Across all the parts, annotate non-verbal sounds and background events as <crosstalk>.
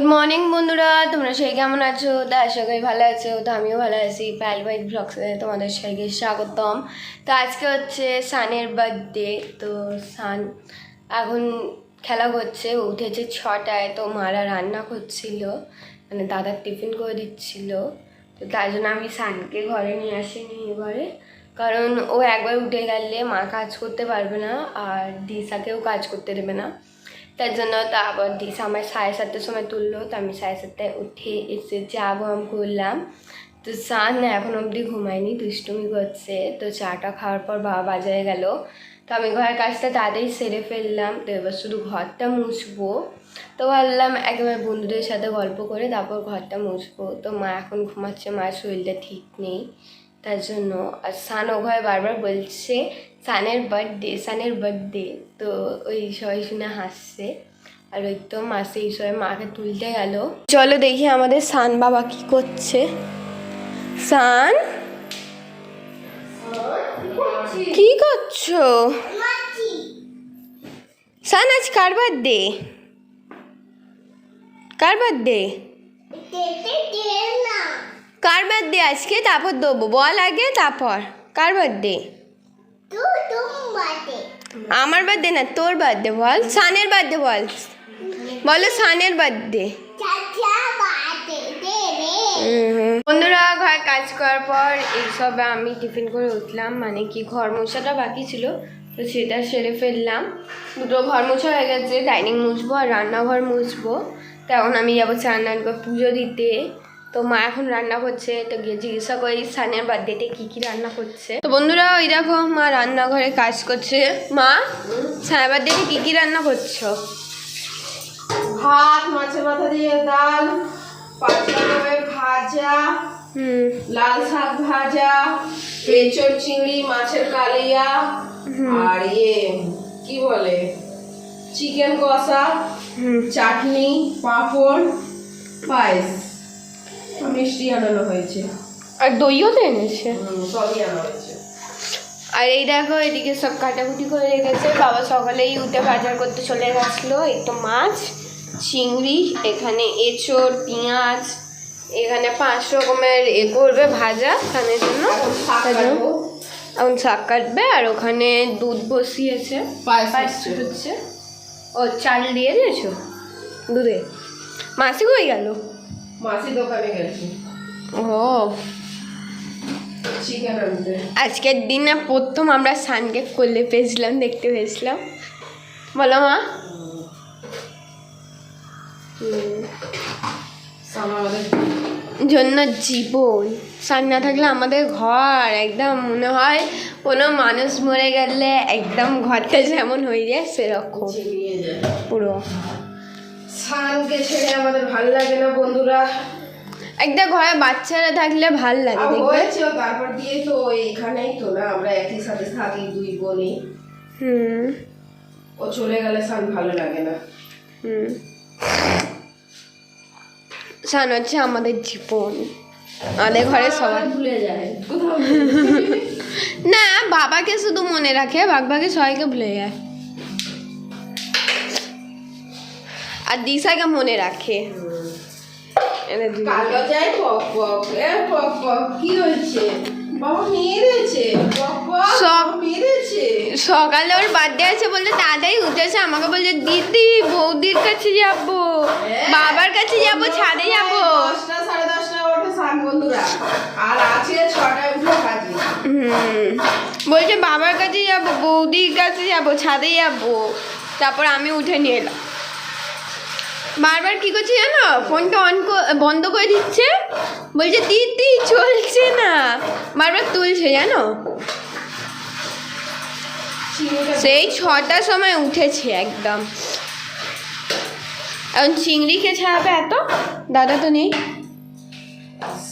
Good morning বন্ধুরা, তোমরা সেই কেমন আছো? তা আশা করি ভালো আছো। তো আমিও ভালো আছি। প্যাল বাইট ব্লগসে তোমাদের সবাইকে স্বাগতম। তো আজকে হচ্ছে সানের বার্থডে তো সান এখন খেলা করছে। উঠেছে ছটায়। তো মারা রান্না করছিল। মানে দাদার টিফিন করে দিচ্ছিল। তো তার জন্য আমি সানকে ঘরে নিয়ে আসিনি ঘরে কারণ ও একবার উঠে গেলে মা কাজ করতে পারবে না। আর দিশাকেও কাজ করতে দেবে না। তার জন্য তারপর দিশা আমার সাড়ে সাতটার সময় তুললো, তো আমি সাড়ে সাতটায় উঠে এসে চা গরম করলাম। তো সান এখন অবধি ঘুমায়নি, দুষ্টুমি করছে। তো চাটা খাওয়ার পর বাবা বাজারে গেল। তো আমি ঘরের কাজটা তাড়াতাড়ি সেরে ফেললাম, তো এবার শুধু ঘরটা মুছবো। তো ভাবলাম একেবারে বন্ধুদের সাথে গল্প করে তারপর ঘরটা মুছবো। তো মা এখন ঘুমাচ্ছে মার শরীরটা ঠিক নেই। তার জন্য আর সান ও ঘরে বারবার বলছে সানের বার্থডে সানের বার্থডে তো ওই সবাই শুনে হাসছে। আর ওই তো মা সেই সময় মাকে তুলতে গেল। চলো দেখি আমাদের সান বাবা কি করছে। সান? কি করছ? সান, আজ কার বার্থডে? কার বার্থডে? কার বার্থডে আজকে? তারপর দেবো। বল আগে, তারপর। কার বার্থডে। আমার বার্থডে না, তোর বার্থডে বল? সানের বার্থডে বল। বলো সানের বার্থডে বন্ধুরা, ঘর কাজ করার পর এইসব আমি টিফিন করে উঠলাম। মানে কি ঘর মোছাটা বাকি ছিল, তো সেটা সেরে ফেললাম। দুটো ঘর মোছা হয়ে গেছে, ডাইনিং মুছবো আর রান্নাঘর মুছবো। তখন আমি যাব চান করে পুজো দিতে। তো মা এখন রান্না করছে তো গিয়ে জিজ্ঞাসা করি সানের বার্থডেতে কী কী রান্না করছে। তো বন্ধুরা ওই দেখো মা রান্নাঘরে কাজ করছে। মা সানের বার্থডেতে কি কী রান্না করছ? ভাত মাছের মাথা দিয়ে ডাল পাঁচ রকমের ভাজা হুম। লাল শাক ভাজা এঁচড় চিংড়ি মাছের কালিয়া আর ইয়ে কি বলে চিকেন কষা হুম। চাটনি পাঁপড় পায়েস। মিষ্টি আনানো হয়েছে। আর দইও তো এনেছে? সবই আনা হয়েছে। আর এই দেখো এদিকে সব কাটাকুটি করে রেখেছে। বাবা সকালেই উঠে বাজার করতে চলে গেছিল একটু মাছ চিংড়ি এখানে এঁচড় পেঁয়াজ এখানে পাঁচ রকমের এ করবে ভাজা খানের জন্য। এখন শাক কাটবো। আর ওখানে দুধ বসিয়েছে। পায়েস হচ্ছে। হচ্ছে ও চাল দিয়ে দিয়েছ? দুধে। মাসি কই গেল? মাসি দোকানে গেছে। ও। চিকেন আনতে আজকের দিনে প্রথম আমরা সানকে করলে পেয়েছিলাম দেখতে পেয়েছিলাম। বলো মা। জন্য জীবন। সান না থাকলে আমাদের ঘর একদম মনে হয় কোনো মানুষ মরে গেলে একদম ঘরটা যেমন হয়ে যায় সেরকম। পুরো। সানকে ছেড়ে আমাদের ভালো লাগে না বন্ধুরা। একটা ঘরে বাচ্চারা থাকলে ভালো লাগে হয়েছে তারপর দিয়ে তো এইখানেই তো না আমরা একই সাথে থাকি দুই বোনই। হুম। ও চলে গেলে সান ভালো লাগে না। হুম। সান হচ্ছে আমাদের জীবন। আমাদের ঘরে সবাই ভুলে যায়। <laughs> <laughs> না বাবাকে শুধু মনে রাখে বাঘ বাঘে সবাইকে ভুলে যায়। আর দিশাকে মনে রাখে। কালো যায় পক পক এ পক পক কি হয়েছে? বাবা মেরেছে। পক পক সব- সকালে ওর বার্থডে আছে বলে তাড়াতাড়ি উঠেছে আমাকে বলছে দিদি বৌদির কাছে যাব বাবার কাছে যাব ছাদে যাব। দশটা সাড়ে দশটা ওঠে সান বন্ধুরা। আর আছে ছটায় উঠে হাজির। হুম। বলছে বাবার কাছে যাব বৌদির কাছে যাব ছাদে যাব। তারপর আমি উঠে নিয়ে এলাম। বারবার কি করছে জানো? ফোনটা অন বন্ধ করে দিচ্ছে। বলছে, দিদি, চলছে না। বারবার তুলছে, জানো? সেই ছটার সময় উঠেছে একদম। এখন চিংড়ি কে ছাড়াবে এত? দাদা তো নেই।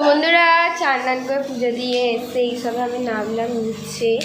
বন্ধুরা, চান টান করে পুজো দিয়ে এসে এইসবে আমি নামলাম নিচ্ছে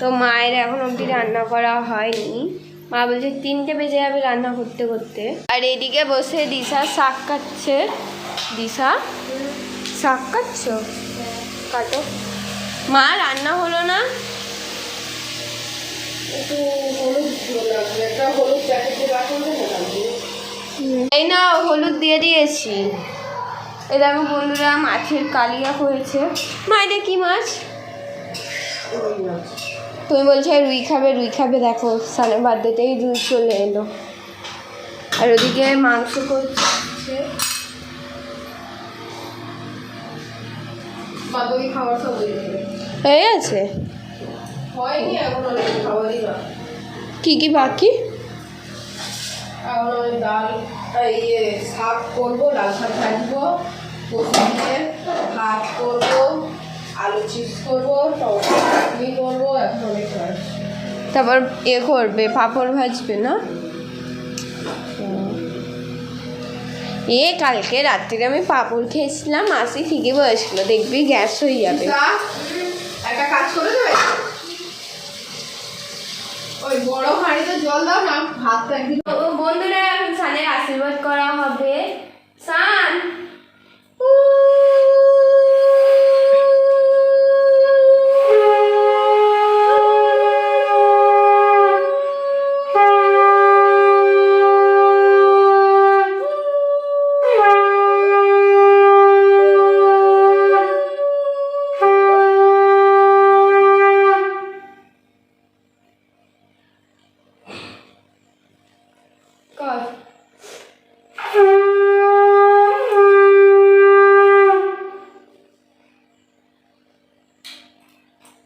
তো মায়ের এখন অবধি রান্না করা হয়নি। মা বলছে তিনটে বেজে যাবে রান্না করতে করতে। আর এদিকে বসে দিশা শাক কাটছে। দিশা শাক কাটছ? কাটো। মা রান্না হলো না? একটু হলুদ লাগবে একটা হলুদ প্যাকেটে রাখুন না এই না হলুদ দিয়ে দিয়েছি। এই দেখো বন্ধুরা মাছের কালিয়া হয়েছে। মা এটা কি মাছ? তুমি বলছো রুই খাবে রুই খাবে দেখো সানের বার্থডেতেই রুই চলে এলো। আর ওদিকে মাংস করছে। হয়ে হয়ে গেছে? কি কি বাকি? ডাল ইয়ে শাক করব লাল শাক ভাজবো ভাত করব। আলু চিপস করব টমেটো করব এখন অনেক তারপর এ করবে পাঁপড় ভাজবে না? এ কালকে রাত্রিরে আমি পাঁপড় খেয়েছিলাম মাসি ঠিকই বলেছিল দেখবি গ্যাস হয়ে যাবে। একটা কাজ করে দেবে ওই বড় হাঁড়িতে জল দাও না ভাতটা বন্ধুরা এখন সানের আশীর্বাদ করা হবে। সান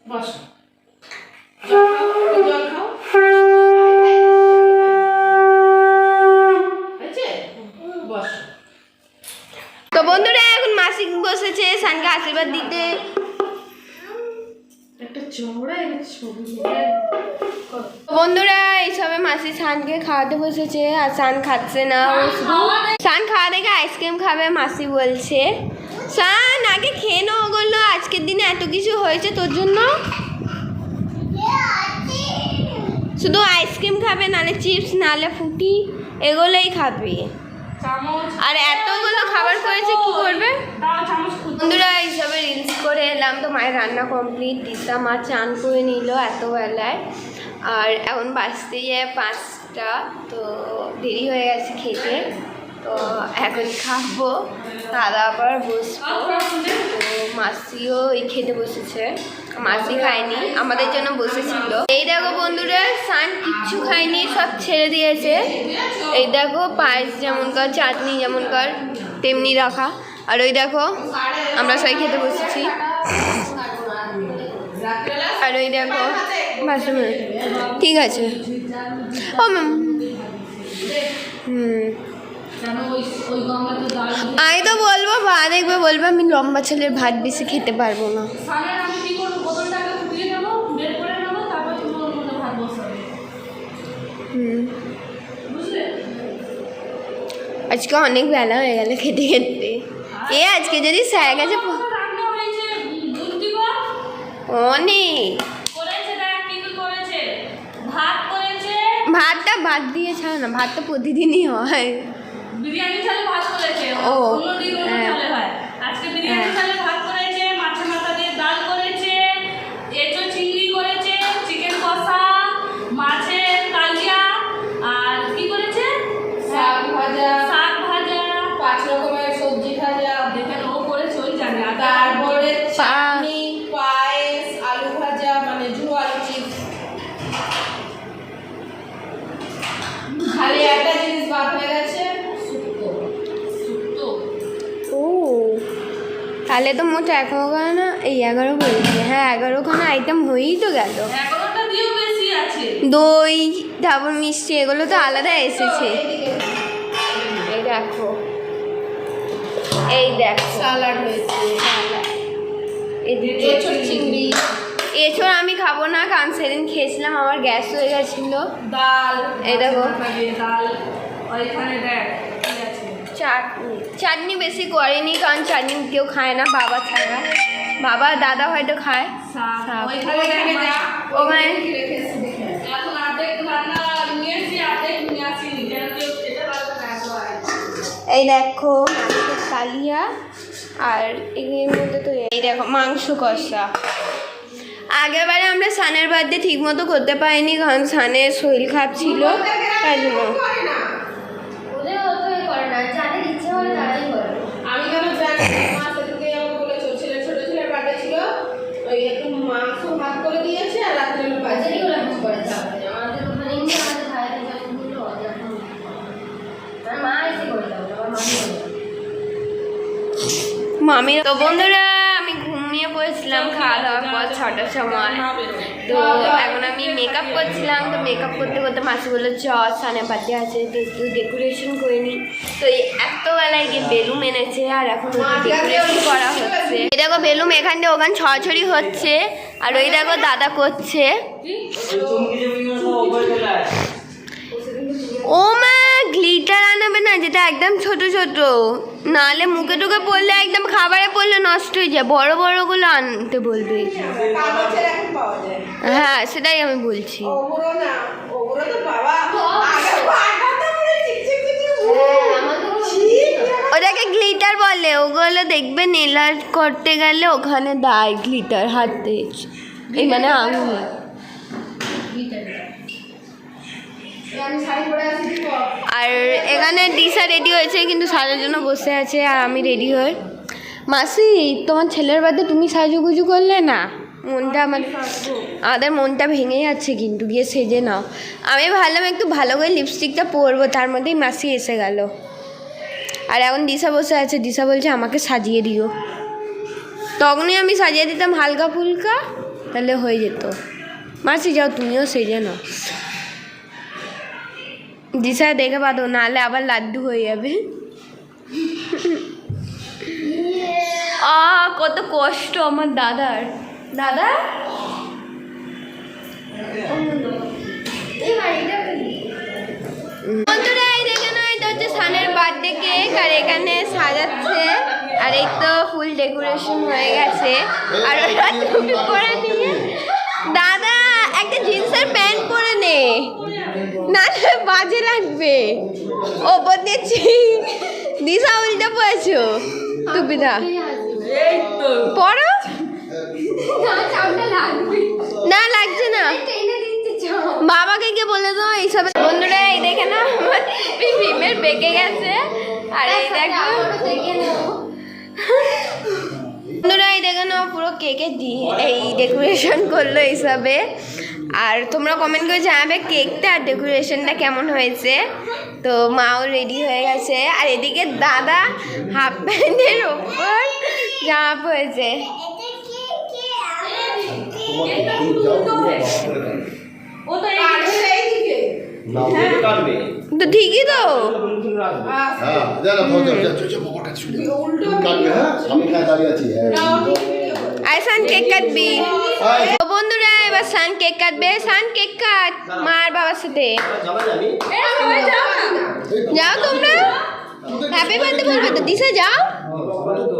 বস। জল খাও। তো বন্ধুরা এখন মাসি বসেছে সানকে আশীর্বাদ দিতে। একটা চমড়া এনেছে ছবি বন্ধুরা এইসবে মাসি সানকে খাওয়াতে বসেছে আর সান খাচ্ছে না। সান খাওয়া দেখে আইসক্রিম খাবে মাসি বলছে। সান আগে খেয়ে নো ওগুলো। আজকের দিনে এত কিছু হয়েছে তোর জন্য? শুধু আইসক্রিম খাবে নালে চিপস নালে ফুটি এগুলোই খাবে। আর এতগুলো খাবার করেছে কি করবে? বন্ধুরা এইসবে রিলস করে এলাম তো মায়ের রান্না কমপ্লিট দিশা মা চান করে নিল এত বেলায় আর এখন বাজতে যায় পাঁচটা তো দেরি হয়ে গেছে খেতে। তো এখন খাব, দাদা আবার বসবো। মাসিও এই খেতে বসেছে। মাসি খায়নি, আমাদের জন্য বসেছিল। এই দেখো বন্ধুরা, সান কিচ্ছু খায়নি, সব ছেড়ে দিয়েছে। এই দেখো পায়েস যেমন কর চাটনি যেমন কর তেমনি রাখা। আর ওই দেখো, আমরা সবাই খেতে বসেছি। আর ওই দেখো ঠিক আছে। ও ম্যাম। হুম। আমি তো বলব বা দেখবে বলব আমি লম্বা ছেলের ভাত বেশি খেতে পারব না। আজকে অনেক বেলা হয়ে গেল খেতে খেতে। এ আজকে যদি স্যার কর অনেক। ভাতটা বাদ দিয়ে ছাড়ো না ভাত তো প্রতিদিনই হয়। বিরিয়ানি চালে ভাত করেছে ও, অন্য দিন অন্য হ্যাঁ। চালে হয় আজকে বিরিয়ানি হ্যাঁ। চালে তাহলে তো মোট এগারোখানা এই এগারো বলছি। হ্যাঁ এগারোখানা আইটেম হয়েই তো গেল। দই তারপর মিষ্টি এগুলো তো আলাদা এসেছে। এই দেখো। এই দেখো। সালাড হয়েছে এদিকে এঁচোড় চিংড়ি। এছাড়া আমি খাব না কারণ সেদিন খেয়েছিলাম আমার গ্যাস হয়ে গেছিল। ডাল এই দেখো। মাছের ডাল ওইখানে দেখ চাটনি। চাটনি বেশি করেনি কারণ চাটনি কেউ খায় না বাবা ছাড়া বাবা দাদা হয়তো খায়। ওখানে। এই দেখো কালিয়া আর এর মধ্যে তো এই দেখো মাংস কষা। আগেরবারে আমরা সানের বার্থডে ঠিক মতো করতে পারিনি কারণ সানের শরীর খারাপ ছিল তাই জন্য করে না ওদের অত মামি তো বন্ধুরা আমি ঘুমিয়ে পড়েছিলাম খাওয়া দাওয়ার পর ছটার সময় তো এখন আমি মেকআপ করছিলাম তো মেকআপ করতে করতে মাসি বলল চ সানে পাতে আছে তো একটু ডেকোরেশন করে নিই তো এই এত বেলায় গিয়ে বেলুম এনেছে আর এখন ডেকোরেশন করা হচ্ছে এই দেখো বেলুম এখান থেকে ওখান ছড়াছড়ি হচ্ছে আর ওই দেখো দাদা করছে ও মা গ্লিটার আনাবে না, যেটা একদম ছোট ছোট। নাহলে মুখে টুকে পড়লে একদম খাবারে পড়লে নষ্ট হয়ে যায়। বড় বড়গুলো আনতে বলবে। হ্যাঁ সেটাই আমি বলছি। ওটাকে গ্লিটার বলে। ওগুলো দেখবে নেল আর্ট করতে গেলে ওখানে দেয় গ্লিটার হাতে। এই মানে আঙুলে আমি শাড়ি পরে দিব আর এখানে দিশা রেডি হয়েছে, কিন্তু সাজার জন্য বসে আছে আর আমি রেডি হয়ে। মাসি, তোমার ছেলের বাদে তুমি সাজুগুজু করলে না? মনটা আমার আমাদের মনটা ভেঙে যাচ্ছে কিন্তু, গিয়ে সেজে নাও। আমি ভাবলাম একটু ভালো করে লিপস্টিকটা পরবো, তার মধ্যেই মাসি এসে গেল। আর এখন দিশা বসে আছে, দিশা বলছে আমাকে সাজিয়ে দিও। তখনই আমি সাজিয়ে দিতাম হালকা ফুলকা তাহলে হয়ে যেত। মাসি, যাও তুমিও সেজে নাও। দিশা দেখে পাতো নাহলে আবার লাড্ডু হয়ে যাবে আ কত কষ্ট আমার দাদার দাদা বন্ধুরা হচ্ছে বার্থডে কেক আর এখানে সাজাচ্ছে, আর ফুল ডেকোরেশন হয়ে গেছে। আর দাদা, একটা জিন্সের প্যান্ট পরে নে। না না বাজে লাগবে। ওপর দিচ্ছি দিশা উল্টে পড়েছো। টুপিটা পরো না লাগছে না। বাবাকে গিয়ে বলে দাও এইসব। বন্ধুরা এই দেখে না আমার ভীমের বেঁকে গেছে। আর এই দেখো। বন্ধুরা এই দেখে না পুরো কেকে দি এই ডেকোরেশন করল এইসবে আর তোমরা কমেন্ট করে জানাবে কেকটা আর ডেকোরেশনটা কেমন হয়েছে। তো মাও রেডি হয়ে গেছে। আর এদিকে দাদা হাফ প্যান্টের ওপর জামা পড়েছে ও তো কাটবে। তো ঠিকই তো। হ্যাঁ পকেটে কাটবে হ্যাঁ আমি খাই দাঁড়িয়ে আছি হ্যাঁ। সান কেক কাটবি। তো বন্ধুরা এবার সান কেক কাটবে। সান কেক কাট মা আর বাবার সাথে। যাও তোমরা। হ্যাপি বার্থডে বলবে তো দিশা যাও।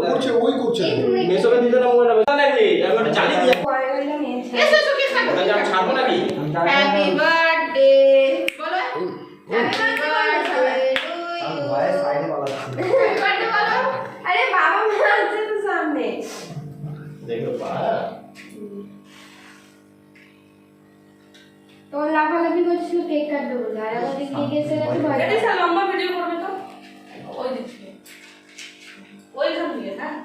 করছে ওই করছে। মেসোকে দিতে না মোবাইল লাগবে আমি ওটা চালিয়ে দিয়ে। এসো সুখে থাকো ওটা আমি ছাড়বো নাকি? হ্যাপি বার্থডে বলো happy birthday to you birthday বলো আরে বাবা মা আছে তো সামনে দেখো পা তোমার লাফালাফি করছিল কেক কাটবে বলে আর আমাদের কেক এসে গেছে ভয় এটা স্যার লম্বা ভিডিও করবে তো ওই দিক থেকে ওইখান থেকে হ্যাঁ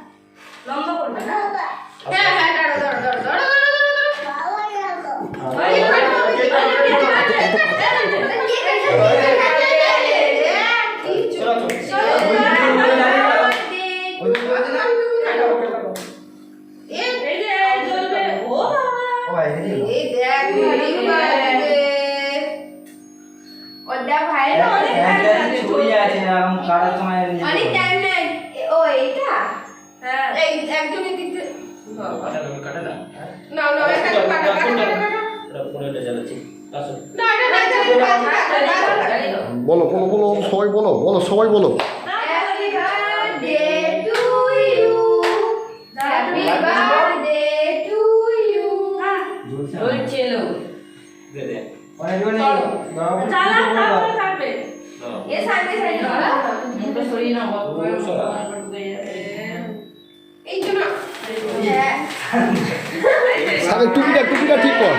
অনেক টাইম নাই। ও এটা হ্যাঁ। কাটা কাটা না না না একটা কাটা কাটা কাটা কাটা এটা ফোনে জ্বালাচ্ছি। আসো। না না না বলো বলো বলো সবাই বলো বলো সবাই বলো। Happy দে চালা তারপরে থাকবে নাও। এ সামনে সাইডে এই জন্য হ্যাঁ আরে টুপিটা টুপিটা ঠিক কর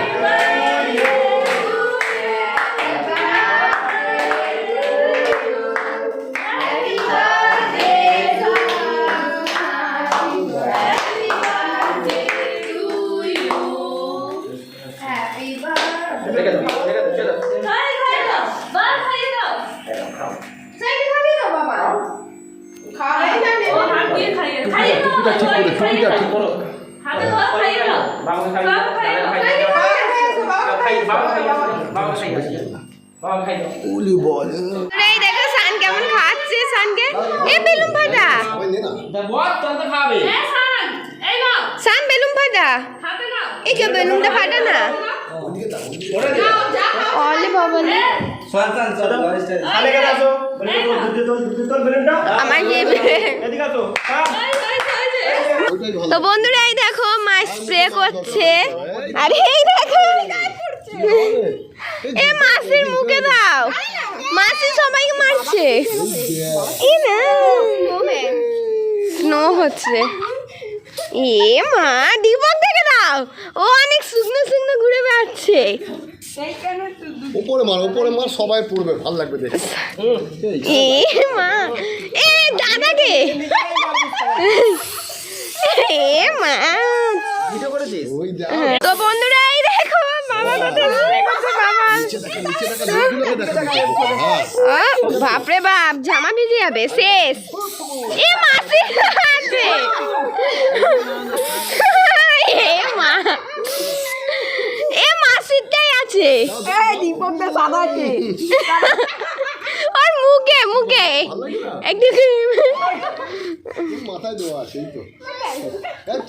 হাতে ধরো খাইয়ে দাও বাবাকে খাই বাবা খাইয়ে দাও খাইয়ে দাও বাবা খাই বাবা খাই বাবা খাই দাও উলি বল। এই দেখো সান কেমন খাচ্ছে সানকে? এ বেলুন নে না তা বল তোর তো খাবে। এ সান। এই নাও। সান বেলুন ফাটা হাতে নাও। এই যে বেলুনটা ফাটা না। দাও বাবা আমার তো বন্ধুরা এই দেখো মা স্প্রে করছে। আরে এই দেখো এ মাসির মুখে দাও। মাসি সবাইকে মারছে। স্নো হচ্ছে। এ মা দীপক থেকে দাও। ও অনেক শুকনো শুকনো ঘুরে বেড়াচ্ছে। উপরে মার উপরে মার সবাই পড়বে ভালো লাগবে দেখে এ মা এ দাদাকে তো বন্ধুরা এই দেখো হ্যাঁ বাপরে বাপ জামা ভিজে যাবে শেষ। এ মাসি আছে। এ মা। এ মাসিরটাই আছে। মাথায় দেওয়া আছে।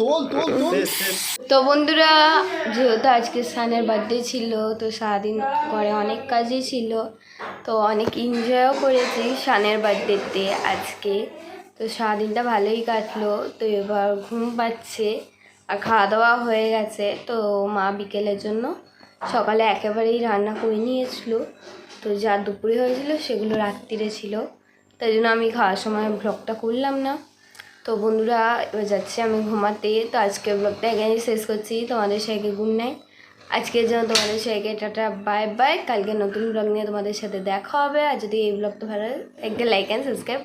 তোল তোল তো বন্ধুরা যেহেতু আজকে সানের বার্থডে ছিল তো সারাদিন ঘরে অনেক কাজই ছিল তো অনেক এনজয়ও করেছি সানের বার্থডেতে আজকে। তো সারাদিনটা ভালোই কাটলো তো এবার ঘুম পাচ্ছে আর খাওয়া দাওয়া হয়ে গেছে। তো মা বিকেলের জন্য সকালে একেবারেই রান্না করে নিয়েছিল। তো যা দুপুরে হয়েছিল সেগুলো রাত্রিরে ছিল। তাই জন্য আমি খাওয়ার সময় ব্লগটা করলাম না। তো বন্ধুরা, এবার যাচ্ছি আমি ঘুমাতে। তো আজকে ব্লগটা এখানেই শেষ করছি। তোমাদের সবাইকে গুণ নাইট আজকের জন্য তোমাদের সবাইকে টাটা বাই বাই কালকে নতুন ব্লগ নিয়ে তোমাদের সাথে দেখা হবে। আর যদি এই ব্লগটা ভালো একটা লাইক অ্যান্ড সাবস্ক্রাইব